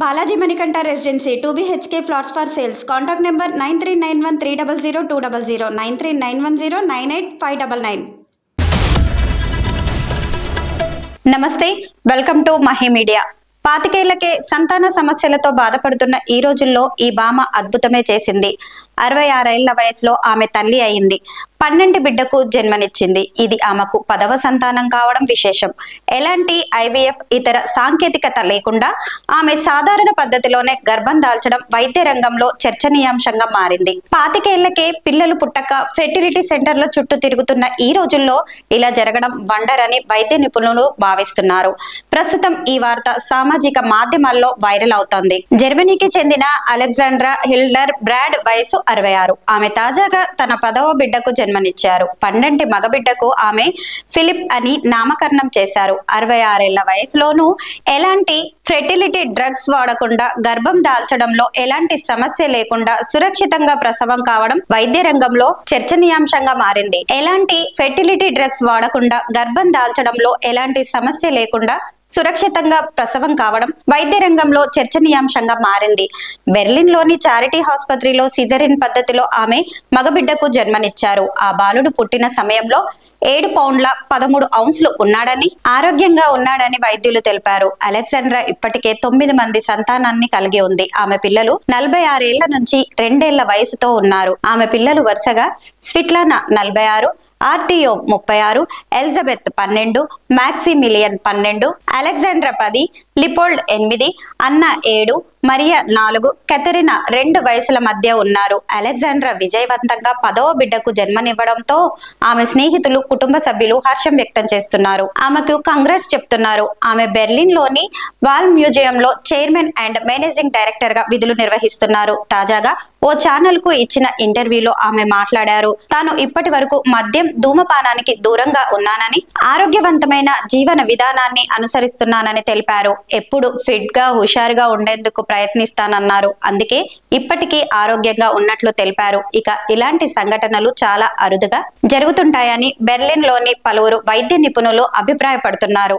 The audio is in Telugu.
Balaji Manikanta residency two BHK flats for sales. Contact number nine three nine one three double zero two double zero nine three nine one zero nine eight five double nine. నమస్తే వెల్కమ్ టు మహి మీడియా. పాతికేళ్ళకే సంతాన సమస్యలతో బాధపడుతున్న ఈ రోజుల్లో ఈ భామ అద్భుతమే చేసింది. అరవై ఆరేళ్ళ వయసులో ఆమె తల్లి అయింది. పన్నెండు బిడ్డకు జన్మనిచ్చింది. ఇది ఆమెకు పదవ సంతానం కావడం విశేషం. ఎలాంటి ఐవీఎఫ్ ఇతర సాంకేతికత లేకుండా ఆమె సాధారణ పద్ధతిలోనే గర్భం దాల్చడం వైద్య రంగంలో చర్చనీయాంశంగా మారింది. పాతికేళ్ళకే పిల్లలు పుట్టక ఫెర్టిలిటీ సెంటర్ల చుట్టూ తిరుగుతున్న ఈ రోజుల్లో ఇలా జరగడం వండర్ అని వైద్య నిపుణులు భావిస్తున్నారు. ప్రస్తుతం ఈ వార్త సామాజిక మాధ్యమాల్లో వైరల్ అవుతోంది. జర్మనీకి చెందిన అలెగ్జాండ్రా హిల్డర్ బ్రాడ్ వయసు అరవై ఆరు. ఆమె తాజాగా తన పదవ బిడ్డకు జన్మనిచ్చారు. పన్నెంటి మగబిడ్డకు ఆమె ఫిలిప్ అని నామకరణం చేశారు. అరవై ఆరేళ్ళ వయసులోనూ ఎలాంటి ఫెర్టిలిటీ డ్రగ్స్ వాడకుండా గర్భం దాల్చడంలో ఎలాంటి సమస్య లేకుండా సురక్షితంగా ప్రసవం కావడం వైద్య రంగంలో చర్చనీయాంశంగా మారింది. ఎలాంటి ఫెర్టిలిటీ డ్రగ్స్ వాడకుండా గర్భం దాల్చడంలో ఎలాంటి సమస్య లేకుండా సురక్షితంగా ప్రసవం కావడం వైద్య రంగంలో చర్చనీయాంశంగా మారింది. బెర్లిన్లోని చారిటీ ఆసుపత్రిలో సిజరిన్ పద్ధతిలో ఆమె మగబిడ్డకు జన్మనిచ్చారు. ఆ బాలుడు పుట్టిన సమయంలో ఏడు పౌండ్ల పదమూడు ఔన్స్లు ఉన్నాడని ఆరోగ్యంగా ఉన్నాడని వైద్యులు తెలిపారు. అలెగ్జాండ్రా ఇప్పటికే తొమ్మిది మంది సంతానాన్ని కలిగి ఉంది. ఆమె పిల్లలు నలభై ఆరేళ్ళ నుంచి రెండేళ్ళ వయసుతో ఉన్నారు. ఆమె పిల్లలు వరుసగా స్విట్లానా నలభై ఆరు ఆర్టిఓ ముప్పై ఆరు ఎలిజబెత్ పన్నెండు మ్యాక్సిమిలియన్ పన్నెండు అలెగ్జాండ్రా పది లిపోల్డ్ ఎనిమిది అన్న ఏడు మరియా నాలుగు కెథరినా రెండు వయసుల మధ్య ఉన్నారు. అలెగ్జాండ్రా విజయవంతంగా పదవ బిడ్డకు జన్మనివ్వడంతో ఆమె స్నేహితులు కుటుంబ సభ్యులు హర్షం వ్యక్తం చేస్తున్నారు. ఆమెకు కాంగ్రెస్ చెప్తున్నారు. ఆమె బెర్లిన్లోని వాల్ మ్యూజియంలో చైర్మన్ అండ్ మేనేజింగ్ డైరెక్టర్గా విధులు నిర్వహిస్తున్నారు. తాజాగా ఓ ఛానల్కు ఇచ్చిన ఇంటర్వ్యూలో ఆమె మాట్లాడారు. తాను ఇప్పటి వరకు మద్యం ధూమపానానికి దూరంగా ఉన్నానని ఆరోగ్యవంతమైన జీవన విధానాన్ని అనుసరిస్తున్నానని తెలిపారు. ఎప్పుడు ఫిట్గా హుషారుగా ఉండేందుకు ప్రయత్నిస్తానన్నారు. అందుకే ఇప్పటికీ ఆరోగ్యంగా ఉన్నట్లు తెలిపారు. ఇక ఇలాంటి సంఘటనలు చాలా అరుదుగా జరుగుతుంటాయని బెర్లిన్లోని పలువురు వైద్య నిపుణులు అభిప్రాయపడుతున్నారు.